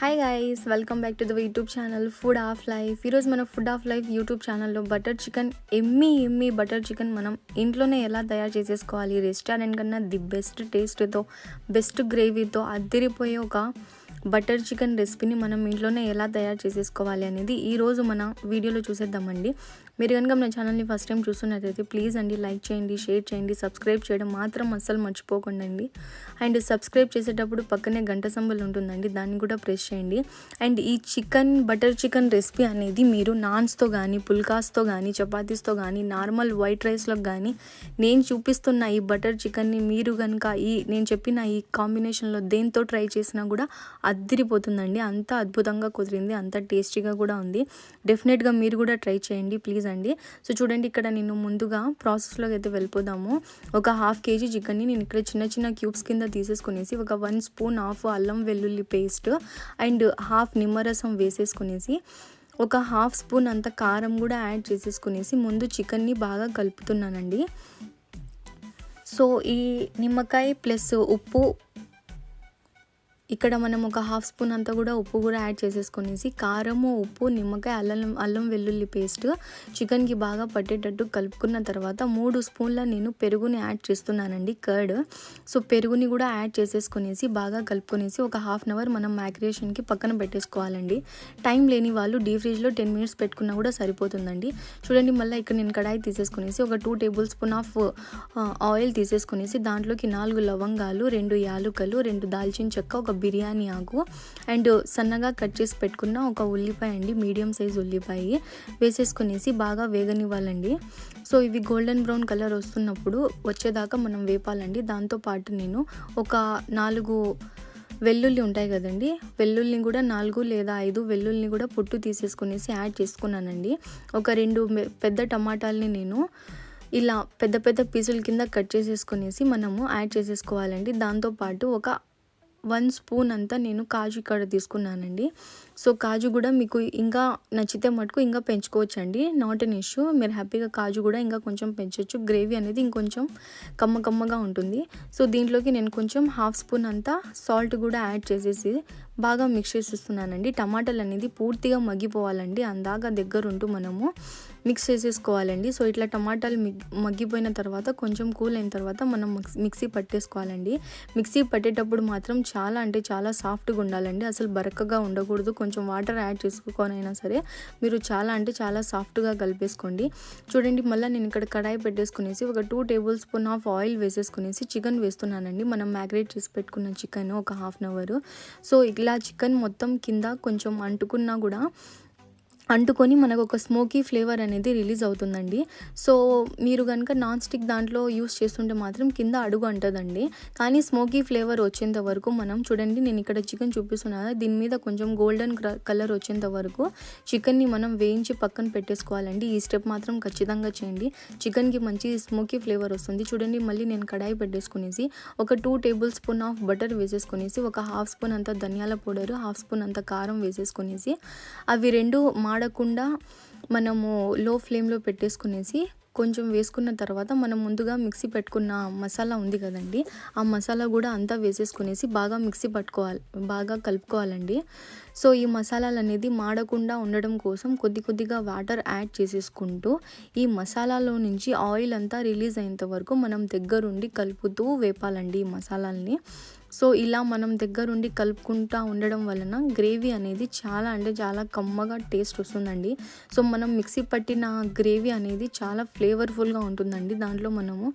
Hi guys welcome back to the YouTube channel food of life ఈరోజు మన food of life YouTube ఛానల్లో butter chicken yummy yummy butter chicken మనం ఇంట్లోనే ఎలా తయారు చేసేసుకోవాలి? రెస్టారెంట్ కన్నా ది బెస్ట్ టేస్ట్తో బెస్ట్ గ్రేవీతో అద్దరిపోయే ఒక బటర్ చికెన్ రెసిపీని మనం ఇంట్లోనే ఎలా తయారు చేసేసుకోవాలి అనేది ఈరోజు మన వీడియోలో చూసేద్దామండి. మీరు కనుక మన ఛానల్ని ఫస్ట్ టైం చూస్తున్నట్టయితే ప్లీజ్ అండి లైక్ చేయండి షేర్ చేయండి సబ్స్క్రైబ్ చేయడం మాత్రం అస్సలు మర్చిపోకండి అండి అండ్ సబ్స్క్రైబ్ చేసేటప్పుడు పక్కనే గంట సంబల్ ఉంటుందండి దాన్ని కూడా ప్రెస్ చేయండి. అండ్ ఈ చికెన్ బటర్ చికెన్ రెసిపీ అనేది మీరు నాన్స్తో కానీ పుల్కాస్తో కానీ చపాతీస్తో కానీ నార్మల్ వైట్ రైస్లో కానీ నేను చూపిస్తున్న ఈ బటర్ చికెన్ని మీరు కనుక ఈ నేను చెప్పిన ఈ కాంబినేషన్లో దేంతో ట్రై చేసినా కూడా అద్దిరిపోతుందండి. అంత అద్భుతంగా కుదిరింది అంత టేస్టీగా కూడా ఉంది. డెఫినెట్గా మీరు కూడా ట్రై చేయండి ప్లీజ్ అండి సో చూడండి ఇక్కడ నేను ముందుగా ప్రాసెస్లోకి అయితే వెళ్ళిపోదాము. ఒక హాఫ్ కేజీ చికెన్ని నేను ఇక్కడ చిన్న చిన్న క్యూబ్స్ కింద తీసేసుకునేసి ఒక వన్ స్పూన్ హాఫ్ అల్లం వెల్లుల్లి పేస్ట్ అండ్ హాఫ్ నిమ్మరసం వేసేసుకునేసి ఒక హాఫ్ స్పూన్ అంత కారం కూడా యాడ్ చేసేసుకునేసి ముందు చికెన్ని బాగా కలుపుతున్నానండి. సో ఈ నిమ్మకాయ ప్లస్ ఉప్పు ఇక్కడ మనం ఒక హాఫ్ స్పూన్ అంతా కూడా ఉప్పు కూడా యాడ్ చేసేసుకునేసి కారము ఉప్పు నిమ్మకాయ అల్లం అల్లం వెల్లుల్లి పేస్ట్ చికెన్కి బాగా పట్టేటట్టు కలుపుకున్న తర్వాత మూడు స్పూన్ల నేను పెరుగుని యాడ్ చేస్తున్నానండి కర్డ్. సో పెరుగుని కూడా యాడ్ చేసేసుకునేసి బాగా కలుపుకునేసి ఒక హాఫ్ అన్ అవర్ మనం మ్యాగ్రేషన్కి పక్కన పెట్టేసుకోవాలండి. టైం లేని వాళ్ళు డీ ఫ్రిడ్జ్లో టెన్ మినిట్స్ పెట్టుకున్నా కూడా సరిపోతుందండి. చూడండి మళ్ళీ ఇక్కడ నేను కడాయి తీసేసుకునేసి ఒక two table spoon of oil తీసేసుకునేసి దాంట్లోకి నాలుగు లవంగాలు రెండు యాలుకలు రెండు దాల్చిన చెక్క ఒక బిర్యానీ ఆకు అండ్ సన్నగా కట్ చేసి పెట్టుకున్న ఒక ఉల్లిపాయ అండి మీడియం సైజ్ ఉల్లిపాయ. వేసేసుకునేసి బాగా వేగనివ్వాలండి. సో ఇవి గోల్డెన్ బ్రౌన్ కలర్ వస్తున్నప్పుడు వచ్చేదాకా మనం వేపాలండి. దాంతోపాటు నేను ఒక నాలుగు వెల్లుల్లి ఉంటాయి కదండి వెల్లుల్లిని కూడా నాలుగు లేదా ఐదు వెల్లుల్లిని కూడా పొట్టు తీసేసుకునేసి యాడ్ చేసుకున్నానండి. ఒక రెండు పెద్ద టమాటాలని నేను ఇలా పెద్ద పెద్ద పీసుల కింద కట్ చేసేసుకునేసి మనము యాడ్ చేసేసుకోవాలండి. దాంతోపాటు ఒక వన్ స్పూన్ అంతా నేను కాజు ఇక్కడ తీసుకున్నానండి. సో కాజు కూడా మీకు ఇంకా నచ్చితే మటుకు ఇంకా పెంచుకోవచ్చండి. నాట్ ఎన్ ఇష్యూ మీరు హ్యాపీగా కాజు కూడా ఇంకా కొంచెం పెంచవచ్చు గ్రేవీ అనేది ఇంకొంచెం కమ్మ కమ్మగా ఉంటుంది. సో దీంట్లోకి నేను కొంచెం హాఫ్ స్పూన్ అంతా సాల్ట్ కూడా యాడ్ చేసేసి బాగా మిక్స్ చేసిస్తున్నానండి. టమాటాలు అనేది పూర్తిగా మగ్గిపోవాలండి. అందాక దగ్గరుంటూ మనము. మిక్స్ చేసేసుకోవాలండి. సో ఇట్లా టమాటాలు మగ్గిపోయిన తర్వాత కొంచెం కూల్ అయిన తర్వాత మనం మిక్సీ పట్టేసుకోవాలండి. మిక్సీ పట్టేటప్పుడు మాత్రం చాలా అంటే చాలా సాఫ్ట్గా ఉండాలండి. అసలు బరకగా ఉండకూడదు. కొంచెం వాటర్ యాడ్ చేసుకోనైనా సరే మీరు చాలా అంటే చాలా సాఫ్ట్గా కలిపేసుకోండి. చూడండి మళ్ళీ నేను ఇక్కడ కడాయి పెట్టేసుకునేసి ఒక two table spoon of oil వేసేసుకునేసి చికెన్ వేస్తున్నానండి. మనం మ్యాగ్రేట్ చేసి పెట్టుకున్న చికెన్ ఒక హాఫ్ అన్ అవర్. సో ఇలా చికెన్ మొత్తం కింద కొంచెం అంటుకున్నా కూడా అంటుకొని మనకు ఒక స్మోకీ ఫ్లేవర్ అనేది రిలీజ్ అవుతుందండి. సో మీరు కనుక నాన్ స్టిక్ దాంట్లో యూస్ చేస్తుంటే మాత్రం కింద అడుగు అంటదండి. కానీ స్మోకీ ఫ్లేవర్ వచ్చేంత వరకు మనం చూడండి నేను ఇక్కడ చికెన్ చూపిస్తున్నాను దీని మీద కొంచెం గోల్డెన్ కలర్ వచ్చేంత వరకు చికెన్ని మనం వేయించి పక్కన పెట్టేసుకోవాలండి. ఈ స్టెప్ మాత్రం ఖచ్చితంగా చేయండి. చికెన్కి మంచి స్మోకీ ఫ్లేవర్ వస్తుంది. చూడండి మళ్ళీ నేను కడాయి పెట్టేసుకునేసి ఒక two table spoon of butter వేసేసుకునేసి ఒక హాఫ్ స్పూన్ అంత ధనియాల పౌడర్ హాఫ్ స్పూన్ అంత కారం వేసేసుకునేసి అవి రెండు మా మాడకుండా మనము లో ఫ్లేమ్లో పెట్టేసుకునేసి కొంచెం వేసుకున్న తర్వాత మనం ముందుగా మిక్సీ పెట్టుకున్న మసాలా ఉంది కదండి ఆ మసాలా కూడా అంతా వేసేసుకునేసి బాగా మిక్సీ పట్టుకోవాలి బాగా కలుపుకోవాలండి. సో ఈ మసాలాలు అనేది మాడకుండా ఉండడం కోసం కొద్ది కొద్దిగా వాటర్ యాడ్ చేసేసుకుంటూ ఈ మసాలాలో నుంచి ఆయిల్ అంతా రిలీజ్ అయ్యేంత వరకు మనం దగ్గరుండి కలుపుతూ వేపాలండి ఈ మసాలాల్ని. సో ఇలా మనం దగ్గరుండి కలుపుకుంటూ ఉండడం వలన గ్రేవీ అనేది చాలా అంటే చాలా కమ్మగా టేస్ట్ వస్తుందండి. సో మనం మిక్సీ పట్టిన గ్రేవీ అనేది చాలా ఫ్లేవర్ఫుల్గా ఉంటుందండి. దాంట్లో మనము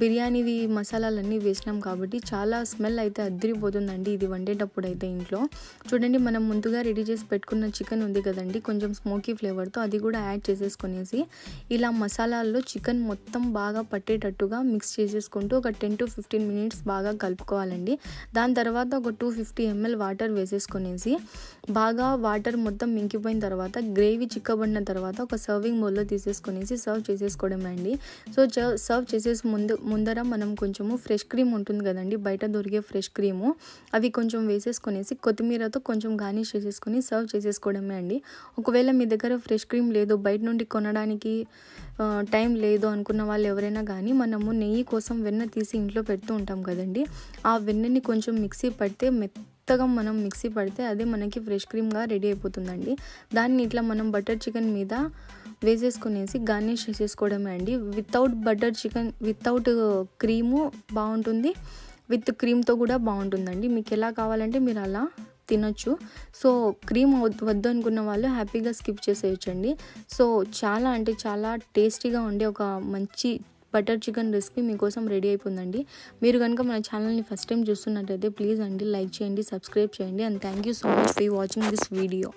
బిర్యానీది మసాలాలన్నీ వేసినాం కాబట్టి చాలా స్మెల్ అయితే అద్దరిపోతుందండి ఇది వండేటప్పుడు అయితే ఇంట్లో. చూడండి మనం ముందుగా రెడీ చేసి పెట్టుకున్న చికెన్ ఉంది కదండి కొంచెం స్మోకీ ఫ్లేవర్తో అది కూడా యాడ్ చేసేసుకునేసి ఇలా మసాలాల్లో చికెన్ మొత్తం బాగా పట్టేటట్టుగా మిక్స్ చేసేసుకుంటూ ఒక టెన్ టు ఫిఫ్టీన్ మినిట్స్ బాగా కలుపుకోవాలండి. దాని తర్వాత ఒక టూ ఫిఫ్టీ ఎంఎల్ వాటర్ వేసేసుకునేసి బాగా వాటర్ మొత్తం మింకిపోయిన తర్వాత గ్రేవీ చిక్కబడిన తర్వాత ఒక సర్వింగ్ బౌల్లో తీసేసుకునేసి సర్వ్ చేసేసుకోవడం అండి. సో సర్వ్ చేసేసి వచ్చేసి ముందు ముందర మనం కొంచెము ఫ్రెష్ క్రీమ్ ఉంటుంది కదండి బయట దొరికే ఫ్రెష్ క్రీము అవి కొంచెం వేసేసుకొనేసి కొత్తిమీరతో కొంచెం గార్నిష్ చేసేసుకొని సర్వ్ చేసేసుకోవడమే అండి. ఒకవేళ మీ దగ్గర ఫ్రెష్ క్రీమ్ లేదు బయట నుండి కొనడానికి టైం లేదు అనుకున్న వాళ్ళు ఎవరైనా కానీ మనము నెయ్యి కోసం వెన్న తీసి ఇంట్లో పెడుతూ ఉంటాం కదండి. ఆ వెన్నని కొంచెం మిక్సీ పడితే మెత్త మెత్తగా మనం మిక్సీ పడితే అదే మనకి ఫ్రెష్ క్రీమ్గా రెడీ అయిపోతుందండి. దాన్ని ఇట్లా మనం బటర్ చికెన్ మీద వేసేసుకునేసి గార్నిష్ చేసేసుకోవడమే అండి. Without butter chicken without cream బాగుంటుంది. విత్ క్రీమ్తో కూడా బాగుంటుందండి. మీకు ఎలా కావాలంటే మీరు అలా తినొచ్చు. సో క్రీమ్ వద్దు వద్దు అనుకున్న వాళ్ళు హ్యాపీగా స్కిప్ చేసేయచ్చండి. సో చాలా అంటే చాలా టేస్టీగా ఉండే ఒక మంచి బటర్ చికెన్ రెసిపీ మీకోసం రెడీ అయిపోయిందండి. మీరు కనుక మన ఛానల్ని ఫస్ట్ టైం చూస్తున్నట్టయితే ప్లీజ్ అండి లైక్ చేయండి సబ్స్క్రైబ్ చేయండి and thank you so much for watching this video.